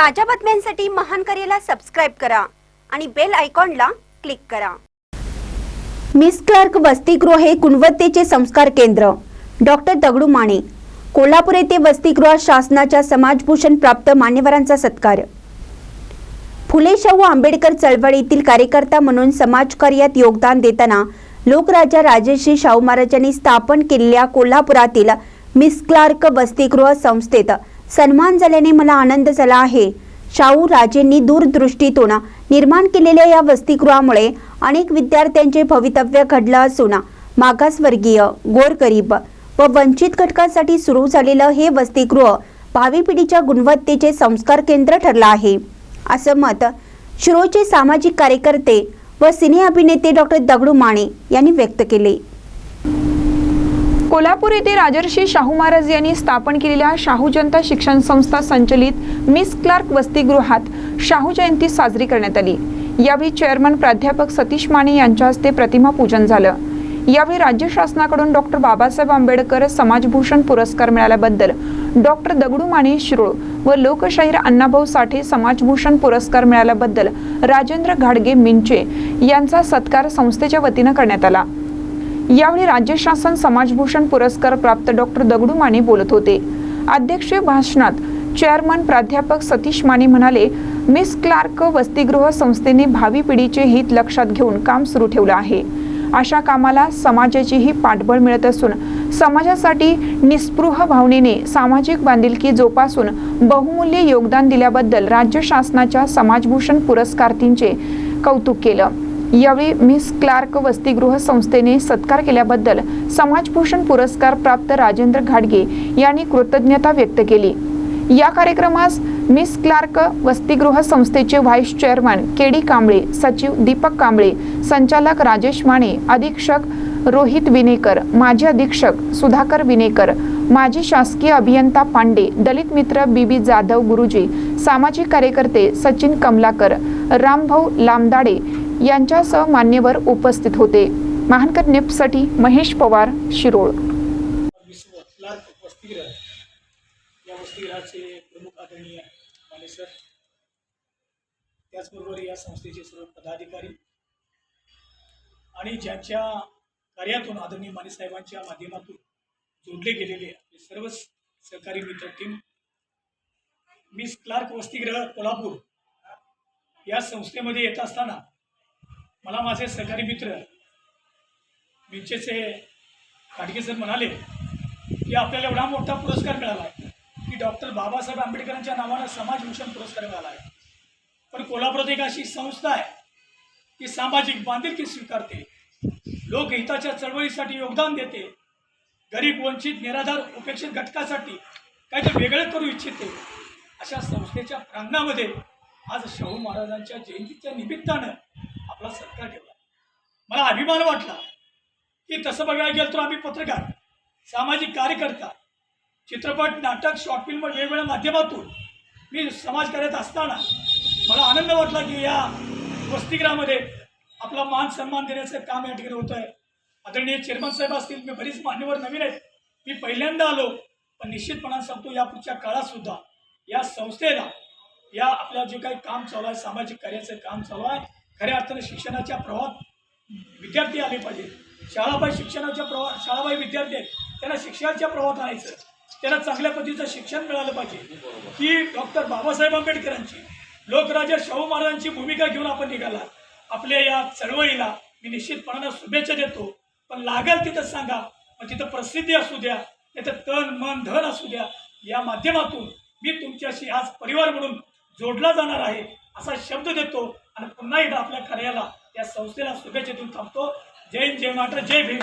ताज्या बातम्यांसाठी महान करेला सबस्क्राईब करा आणि बेल आयकॉनला क्लिक करा. मिस क्लार्क वसतिगृह हे गुणवत्तेचे संस्कार केंद्र. डॉक्टर दगडू माने कोल्हापूर येथे वसतिगृहात शासनाच्या समाजभूषण प्राप्त मान्यवरांचा सत्कार. फुले शाहू आंबेडकर चळवळीतील कार्यकर्ता म्हणून समाजकार्यात योगदान देताना लोकराजा राजश्री शाहू महाराजांनी स्थापन केलेल्या कोल्हापुरातील मिस क्लार्क वसतिगृह संस्थेत सन्मान झाल्याने मला आनंद झाला आहे. शाहू राजेंनी दूरदृष्टीतून निर्माण केलेल्या या वसतिगृहामुळे अनेक विद्यार्थ्यांचे भवितव्य घडलं असून मागासवर्गीय गोरगरीब व वंचित घटकासाठी सुरू झालेलं हे वसतिगृह भावी पिढीच्या गुणवत्तेचे संस्कार केंद्र ठरलं आहे. असं मत शिरोचे सामाजिक कार्यकर्ते व सिने अभिनेते डॉक्टर दगडू माने यांनी व्यक्त केले. कोल्हापूर येथे राजर्षी शाहू महाराज यांनी स्थापन केलेल्या शाहू जनता शिक्षण संस्था संचलित मिस क्लार्क वसतिगृहात शाहू जयंती साजरी करण्यात आली. यावेळी चेअरमन प्राध्यापक सतीश माने यांच्या हस्ते प्रतिमा पूजन झालं. यावेळी राज्य शासनाकडून डॉक्टर बाबासाहेब आंबेडकर समाजभूषण पुरस्कार मिळाल्याबद्दल डॉक्टर दगडू माने शिरोळ व लोकशाहीर अण्णाभाऊ साठे समाजभूषण पुरस्कार मिळाल्याबद्दल राजेंद्र घाडगे मिंचे यांचा सत्कार संस्थेच्या वतीनं करण्यात आला. यावेळी राज्य शासन समाजभूषण पुरस्कार प्राप्त डॉक्टर दगडू माने बोलत होते. अध्यक्षीय भाषणात चेअरमन प्राध्यापक सतीश माने म्हणाले मिस क्लार्क वसतिगृह संस्थेने भावी पिढीचे हित लक्षात घेऊन काम सुरू ठेवलं आहे. अशा कामाला समाजाचीही पाठबळ मिळत असून समाजासाठी निस्पृह भावनेने सामाजिक बांधिलकी जोपासून बहुमूल्य योगदान दिल्याबद्दल राज्य शासनाच्या समाजभूषण पुरस्कारार्थींचे कौतुक केलं. यावेळी मिस क्लार्क वसतिगृह संस्थेने सत्कार केल्याबद्दल समाजभूषण पुरस्कार प्राप्त राजेंद्र घाडगे यांनी कृतज्ञता व्यक्त केली. या कार्यक्रमास मिस क्लार्क वसतिगृह संस्थेचे vice chairman K D Kamble सचिव दीपक कांबळे संचालक राजेश माने अधीक्षक रोहित विनेकर माजी अधीक्षक सुधाकर विनेकर माजी शासकीय अभियंता पांडे दलित मित्र बीबी जाधव गुरुजी सामाजिक कार्यकर्ते सचिन कमलाकर रामभाऊ लामदाडे यांच्यासह मान्यवर उपस्थित होते. महानकर नेपसाठी महेश पवार शिरोळ. क्लार्क या वसतिगृहाचे प्रमुख आदरणीय मानेसर त्याचबरोबर या संस्थेचे सर्व पदाधिकारी आणि ज्यांच्या कार्यातून आदरणीय मानेसाहेबांच्या माध्यमातून जोडले गेलेले आपले सर्व सहकारी मित्र टीम मिस क्लार्क वसतिगृह कोल्हापूर या संस्थेमध्ये येत असताना मला माझे सहकारी मित्र मिरचेचे खाडगे सर म्हणाले की आपल्याला एवढा मोठा पुरस्कार मिळाला आहे की डॉक्टर बाबासाहेब आंबेडकरांच्या नावानं समाजभूषण पुरस्कार मिळाला आहे. पण कोल्हापुरात एक अशी संस्था आहे की सामाजिक बांधिलकी स्वीकारते लोकहिताच्या चळवळीसाठी योगदान देते गरीब वंचित निराधार उपेक्षित घटकासाठी काहीतरी वेगळं करू इच्छिते अशा संस्थेच्या प्रांगणामध्ये आज शाहू महाराजांच्या जयंतीच्या निमित्तानं आपला सत्कार ठेवला. मला अभिमान वाटला की तसं बघायला गेलं तर आम्ही पत्रकार सामाजिक कार्यकर्ता चित्रपट नाटक शॉर्ट फिल्म वेगवेगळ्या माध्यमातून मी समाजकार्यात असताना मला आनंद वाटला की या वसतिगृहामध्ये आपला मान सन्मान देण्याचं काम या ठिकाणी होतं आहे आदरणीय चेअरमन साहेब असतील मी बरीच मान्यवर नवीन आहेत. मी पहिल्यांदा आलो पण निश्चितपणाने सांगतो या पुढच्या काळातसुद्धा या संस्थेला या आपल्या जे काही काम चालू आहे सामाजिक कार्याचं काम चालू आहे खऱ्या अर्थानं शिक्षणाच्या प्रवाहात विद्यार्थी आले पाहिजे. शाळाबाई शिक्षणाच्या प्रवाह शाळाबाई विद्यार्थी आहेत त्यांना शिक्षणाच्या प्रवाहात आणायचं. त्यांना चांगल्या पद्धतीचं शिक्षण मिळालं पाहिजे. ही डॉक्टर बाबासाहेब आंबेडकरांची लोकराजा शाहू महाराजांची भूमिका घेऊन आपण निघाला. आपल्या या चळवळीला मी निश्चितपणानं शुभेच्छा देतो. पण लागेल तिथं सांगा मग तिथं प्रसिद्धी असू द्या तिथं तन मन धन असू द्या. या माध्यमातून मी तुमच्याशी आज परिवार म्हणून जोडला जाणार आहे. असा शब्द देतो आणि पुन्हा एकदा आपल्या कार्याला या संस्थेला शुभेच्छा देऊन थांबतो. जय जय मात्र जय भीम.